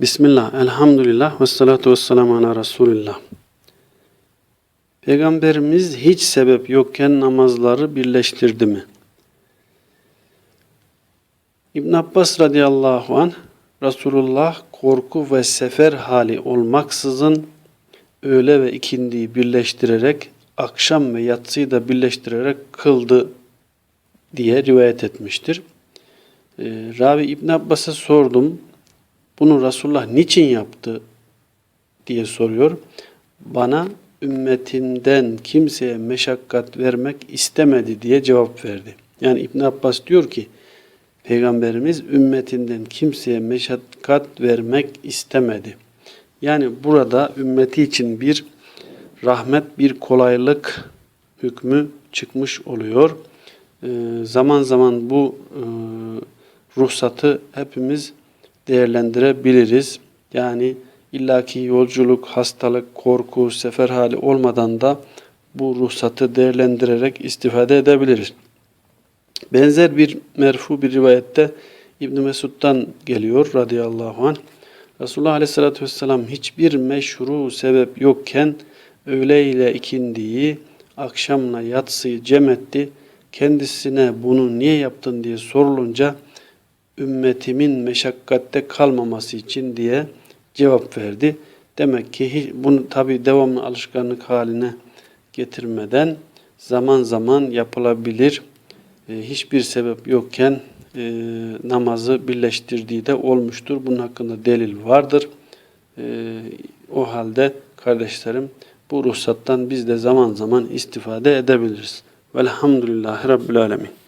Bismillah, elhamdülillah ve salatu ve selamu ala Resulillah. Peygamberimiz hiç sebep yokken namazları birleştirdi mi? İbn Abbas radıyallahu anh Resulullah korku ve sefer hali olmaksızın öğle ve ikindiyi birleştirerek akşam ve yatsıyı da birleştirerek kıldı diye rivayet etmiştir. Ee, Ravi İbn Abbas'a sordum. Bunu Resulullah niçin yaptı diye soruyor. Bana ümmetinden kimseye meşakkat vermek istemedi diye cevap verdi. Yani İbn Abbas diyor ki Peygamberimiz ümmetinden kimseye meşakkat vermek istemedi. Yani burada ümmeti için bir rahmet, bir kolaylık hükmü çıkmış oluyor. Ee, zaman zaman bu e, ruhsatı hepimiz değerlendirebiliriz. Yani illaki yolculuk, hastalık, korku, sefer hali olmadan da bu ruhsatı değerlendirerek istifade edebiliriz. Benzer bir merfu bir rivayette İbn Mesud'dan geliyor radıyallahu anh. Resulullah aleyhissalatü vesselam hiçbir meşru sebep yokken öğle ile ikindiyi, akşamla yatsıyı cem etti. Kendisine bunu niye yaptın diye sorulunca ümmetimin meşakkatte kalmaması için diye cevap verdi. Demek ki bunu tabi devamlı alışkanlık haline getirmeden zaman zaman yapılabilir. E, hiçbir sebep yokken e, namazı birleştirdiği de olmuştur. Bunun hakkında delil vardır. E, o halde kardeşlerim bu ruhsattan biz de zaman zaman istifade edebiliriz. Velhamdülillahi Rabbil Alemin.